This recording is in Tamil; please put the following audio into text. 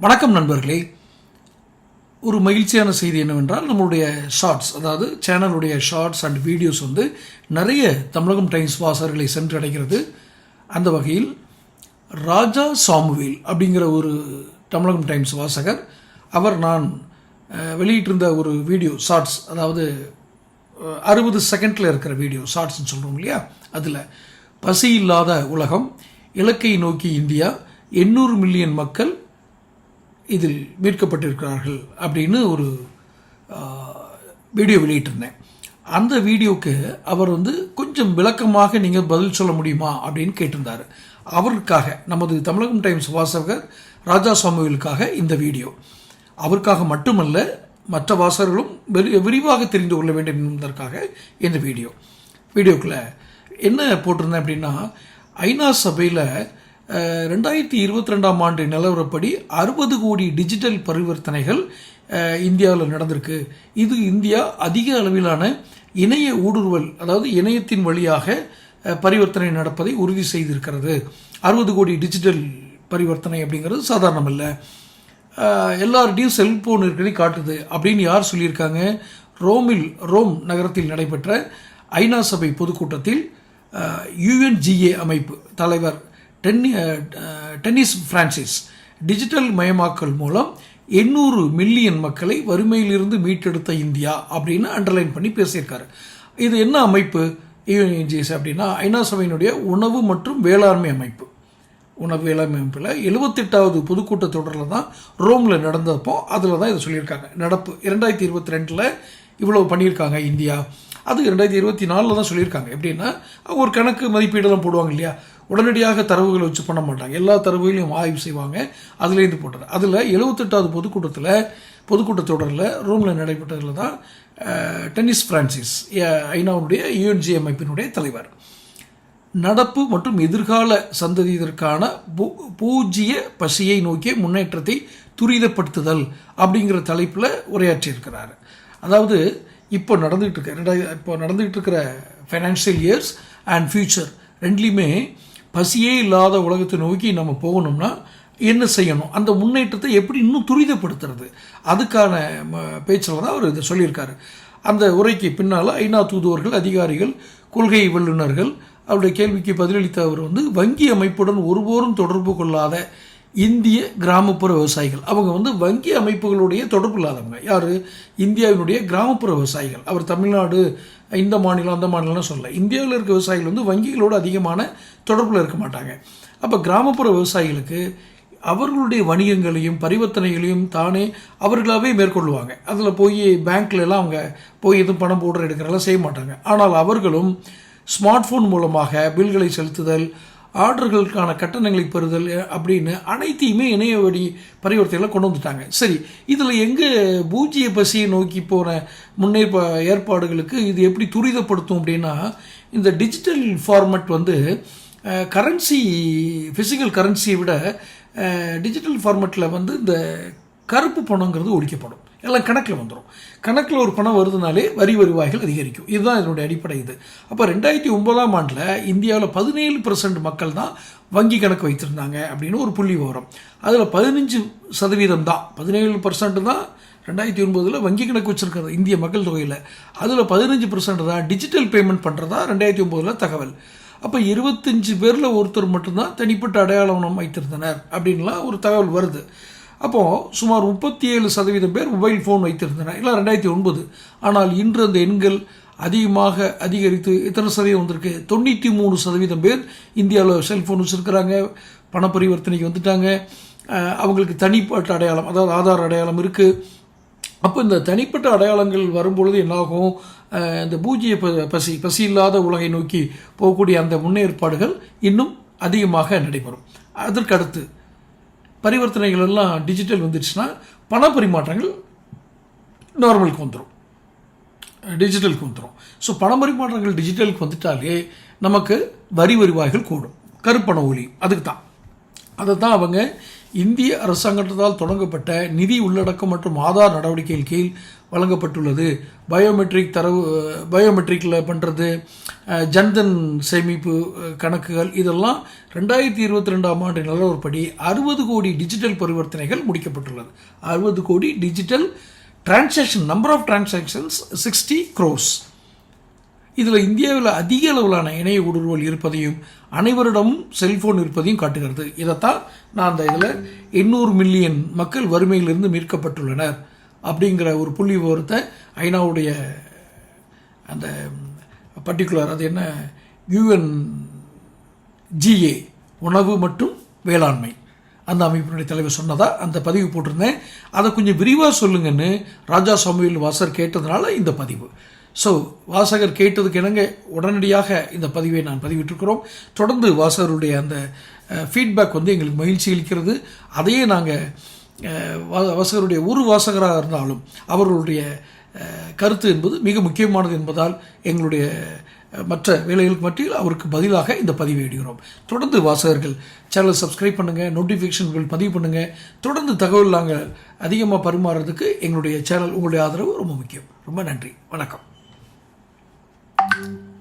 வணக்கம் நண்பர்களே. ஒரு மகிழ்ச்சியான செய்தி என்னவென்றால் நம்மளுடைய ஷார்ட்ஸ் அதாவது சேனலுடைய ஷார்ட்ஸ் அண்ட் வீடியோஸ் வந்து நிறைய தமிழகம் டைம்ஸ் வாசகர்களை சென்றடைகிறது. அந்த வகையில் ராஜா சாமுவேல் அப்படிங்கிற ஒரு தமிழகம் டைம்ஸ் வாசகர் அவர் நான் வெளியிட்டிருந்த ஒரு வீடியோ ஷார்ட்ஸ் அதாவது அறுபது செகண்டில் இருக்கிற வீடியோ ஷார்ட்ஸ்னு சொல்கிறோம் இல்லையா? அதில் பசி இல்லாத உலகம் இலக்கை நோக்கி இந்தியா எண்ணூறு மில்லியன் மக்கள் இதில் மீட்கப்பட்டிருக்கிறார்கள் அப்படின்னு ஒரு வீடியோ வெளியிட்டிருந்தேன். அந்த வீடியோக்கு அவர் வந்து கொஞ்சம் விளக்கமாக நீங்கள் பதில் சொல்ல முடியுமா அப்படின்னு கேட்டிருந்தார். அவருக்காக நமது தமிழகம் டைம்ஸ் வாசகர் ராஜா சுவாமிகளுக்காக இந்த வீடியோ. அவருக்காக மட்டுமல்ல மற்ற வாசகர்களும் விரிவாக தெரிந்து கொள்ள வேண்டும் என்பதற்காக இந்த வீடியோ. வீடியோக்குள்ள என்ன போட்டிருந்தேன் அப்படின்னா ஐநா சபையில் ரெண்டாயிரத்தி இருபத்தி ரெண்டாம் ஆண்டு நிலவரப்படி அறுபது கோடி டிஜிட்டல் பரிவர்த்தனைகள் இந்தியாவில் நடந்திருக்கு. இது இந்தியா அதிக அளவிலான இணைய ஊடுருவல் அதாவது இணையத்தின் வழியாக பரிவர்த்தனை நடப்பதை உறுதி செய்திருக்கிறது. அறுபது கோடி டிஜிட்டல் பரிவர்த்தனை அப்படிங்கிறது சாதாரணம் இல்லை எல்லார்டையும் செல்போன் இருக்கிறதை காட்டுது அப்படின்னு யார் சொல்லியிருக்காங்க? ரோமில் ரோம் நகரத்தில் நடைபெற்ற ஐநா சபை பொதுக்கூட்டத்தில் யுஎன்ஜிஏ அமைப்பு தலைவர் டென்னி டென்னிஸ் பிரான்சிஸ் டிஜிட்டல் மயமாக்கல் மூலம் எண்ணூறு மில்லியன் மக்களை வறுமையிலிருந்து மீட்டெடுத்த இந்தியா அப்படின்னு அண்டர்லைன் பண்ணி பேசியிருக்காரு. இது என்ன அமைப்பு? யூஎன்ஜிஎஸ் அப்படின்னா ஐநா சபையினுடைய உணவு மற்றும் வேளாண்மை அமைப்பு. உணவு வேளாண்மை அமைப்பில் எழுபத்தெட்டாவது பொதுக்கூட்ட தொடரில் தான் ரோமில் நடந்தப்போ அதில் தான் இதை சொல்லியிருக்காங்க. நடப்பு. இரண்டாயிரத்தி இருபத்தி ரெண்டில் இவ்வளவு பண்ணியிருக்காங்க இந்தியா. அது ரெண்டாயிரத்தி இருபத்தி நாலில் தான் சொல்லியிருக்காங்க. எப்படின்னா ஒரு கணக்கு மதிப்பீடெல்லாம் போடுவாங்க இல்லையா? உடனடியாக தரவுகளை வச்சு பண்ண மாட்டாங்க. எல்லா தரவுகளையும் ஆய்வு செய்வாங்க. அதுலேருந்து போட்டார் அதில் எழுபத்தெட்டாவது பொதுக்கூட்டத்தில் பொதுக்கூட்ட தொடரில் ரோமில் நடைபெற்றதில் தான் டென்னிஸ் பிரான்சிஸ் ஐநாவுடைய யூஎன்ஜி அமைப்பினுடைய தலைவர். நடப்பு மற்றும் எதிர்கால சந்ததியினருக்கான பூ- பூஜ்ய பசியை நோக்கிய முன்னேற்றத்தை துரிதப்படுத்துதல் அப்படிங்கிற தலைப்பில் உரையாற்றியிருக்கிறார். அதாவது இப்போ நடந்துகிட்டு இருக்க இப்போ நடந்துகிட்டு இருக்கிற ஃபைனான்சியல் இயர்ஸ் அண்ட் ஃபியூச்சர் ரெண்டுலேயுமே பசியே இல்லாத உலகத்தை நோக்கி நம்ம போகணும்னா என்ன செய்யணும்? அந்த முன்னேற்றத்தை எப்படி இன்னும் துரிதப்படுத்துறது? அதுக்கான பேச்சில் தான் அவர் இதை சொல்லியிருக்காரு. அந்த உரைக்கு பின்னால் ஐநா தூதுவர்கள் அதிகாரிகள் கொள்கை வல்லுநர்கள் அவருடைய கேள்விக்கு பதிலளித்த அவர் வந்து வங்கி அமைப்புடன் ஒருபோரும் தொடர்பு கொள்ளாத இந்திய கிராமப்புற விவசாயிகள். அவங்க வந்து வங்கி அமைப்புகளுடைய தொடர்பு இல்லாதவங்க. யார்? இந்தியாவினுடைய கிராமப்புற விவசாயிகள். அவர் தமிழ்நாடு இந்த மாநிலம் அந்த மாநிலம்லாம் சொல்லல. இந்தியாவில் இருக்க விவசாயிகள் வந்து வங்கிகளோடு அதிகமான தொடர்பில் இருக்க மாட்டாங்க. அப்போ கிராமப்புற விவசாயிகளுக்கு அவர்களுடைய வணிகங்களையும் பரிவர்த்தனைகளையும் தானே அவர்களாகவே மேற்கொள்வாங்க அதில் போய் பேங்க்லலாம் அவங்க போய் எதுவும் பணம் போடுற எடுக்கிறதெல்லாம் செய்ய மாட்டாங்க. ஆனால் அவர்களும் ஸ்மார்ட் ஃபோன் மூலமாக பில்களை செலுத்துதல் ஆர்டர்களுக்கான கட்டணங்களை பெறுதல் அப்படின்னு அனைத்தையுமே இணைய வழி பரிவர்த்தனைகளை கொண்டு வந்துட்டாங்க. சரி இதில் எங்கே பூஜ்ய பசியை நோக்கி போன முன்னேற்ப ஏற்பாடுகளுக்கு இது எப்படி துரிதப்படுத்தும் அப்படின்னா இந்த டிஜிட்டல் ஃபார்மட் வந்து கரன்சி ஃபிசிக்கல் கரன்சியை விட டிஜிட்டல் ஃபார்மெட்டில் வந்து இந்த கருப்பு பணங்கிறது ஒழிக்கப்படும். எல்லாம் கணக்கில் வந்துடும் கணக்கில் ஒரு பணம் வருதுனாலே வரி வருவாய்கள் அதிகரிக்கும். இதுதான் இதனுடைய அடிப்படை இது. அப்போ ரெண்டாயிரத்தி ஒன்பதாம் ஆண்டில் இந்தியாவில் பதினேழு பர்சன்ட் மக்கள் தான் வங்கி கணக்கு வைத்திருந்தாங்க அப்படின்னு ஒரு புள்ளி விவரம். அதில் பதினஞ்சு சதவீதம் தான். பதினேழு பர்சன்ட் தான் ரெண்டாயிரத்தி ஒன்பதில் வங்கி கணக்கு வச்சுருக்கிறது இந்திய மக்கள் தொகையில். அதில் பதினஞ்சு பர்சன்ட் தான் டிஜிட்டல் பேமெண்ட் பண்ணுறதா ரெண்டாயிரத்தி ஒம்போதில் தகவல். அப்போ இருபத்தஞ்சு பேரில் ஒருத்தர் மட்டும்தான் தனிப்பட்ட அடையாளம் வைத்திருந்தனர் அப்படின்லாம் ஒரு தகவல் வருது. அப்போது சுமார் முப்பத்தி ஏழு சதவீதம் பேர் மொபைல் ஃபோன் வைத்திருந்தனர். இல்லை ரெண்டாயிரத்தி ஒன்பது. ஆனால் இன்று அந்த எண்கள் அதிகமாக அதிகரித்து எத்தனை சதவீதம் வந்திருக்கு? தொண்ணூற்றி மூணு சதவீதம் பேர் இந்தியாவில் செல்ஃபோன் வச்சுருக்கிறாங்க. பண பரிவர்த்தனைக்கு வந்துட்டாங்க அவங்களுக்கு தனிப்பட்ட அடையாளம் அதாவது ஆதார் அடையாளம் இருக்குது அப்போ இந்த தனிப்பட்ட அடையாளங்கள் வரும்பொழுது என்னாகும்? இந்த பூஜ்ய ப- பசி பசி இல்லாத உலகை நோக்கி போகக்கூடிய அந்த முன்னேற்பாடுகள் இன்னும் அதிகமாக நடைபெறும். அதற்கடுத்து பரிவர்த்தனைகள் எல்லாம் டிஜிட்டல் வந்துடுச்சுன்னா பண பரிமாற்றங்கள் நார்மலுக்கு வந்துடும் டிஜிட்டலுக்கு வந்துடும் ஸோ பண பரிமாற்றங்கள் டிஜிட்டலுக்கு வந்துட்டாலே நமக்கு வரி வருவாய்கள் கூடும். கருப்பண ஒலி அதுக்கு தான் அதை தான் அவங்க இந்திய அரசாங்கத்தால் தொடங்கப்பட்ட நிதி உள்ளடக்கம் மற்றும் ஆதார் நடவடிக்கைகள் கீழ் வழங்கப்பட்டுள்ளது. பயோமெட்ரிக் தரவு பயோமெட்ரிக்கில் பண்ணுறது ஜன்தன் சேமிப்பு கணக்குகள் இதெல்லாம் ரெண்டாயிரத்தி இருபத்தி ரெண்டாம் ஆண்டு நிலவரப்படி அறுபது கோடி டிஜிட்டல் பரிவர்த்தனைகள் முடிக்கப்பட்டுள்ளது. அறுபது கோடி digital transaction number of transactions sixty crores இதில் இந்தியாவில் அதிக அளவிலான இணைய ஊடுருவல் இருப்பதையும் அனைவரிடமும் செல்போன் இருப்பதையும் காட்டுகிறது. இதைத்தான் நான் அந்த இதில் எண்ணூறு மில்லியன் மக்கள் வறுமையிலிருந்து மீட்கப்பட்டுள்ளனர் அப்படிங்கிற ஒரு புள்ளி விவரத்தை ஐநாவுடைய அந்த பர்டிகுலர் அது என்ன யூஎன் ஜிஏ உணவு மற்றும் வேளாண்மை. அந்த அமைப்பினுடைய தலைவர் சொன்னதா அந்த பதிவு போட்டிருந்தேன். அதை கொஞ்சம் விரிவாக சொல்லுங்கன்னு ராஜா சாமுவேல் வாசர் கேட்டதுனால இந்த பதிவு. ஸோ வாசகர் கேட்டதுக்கு இணங்க உடனடியாக இந்த பதிவை நான் பதிவிட்டிருக்கிறோம். தொடர்ந்து வாசகருடைய அந்த ஃபீட்பேக் வந்து எங்களுக்கு மகிழ்ச்சி அளிக்கிறது. அதையே நாங்கள் வாசகருடைய ஒரு வாசகராக இருந்தாலும் அவர்களுடைய கருத்து என்பது மிக முக்கியமானது என்பதால் எங்களுடைய மற்ற வேலைகளுக்கு மத்தியில் அவருக்கு பதிலாக இந்த பதிவை இடுகிறோம். தொடர்ந்து வாசகர்கள் சேனலை சப்ஸ்கிரைப் பண்ணுங்கள் நோட்டிஃபிகேஷன் பில் பதிவு பண்ணுங்கள் தொடர்ந்து தகவல் நாங்கள் அதிகமாக பரிமாறுறதுக்கு எங்களுடைய சேனல் உங்களுடைய ஆதரவு ரொம்ப முக்கியம். ரொம்ப நன்றி. வணக்கம். Yeah.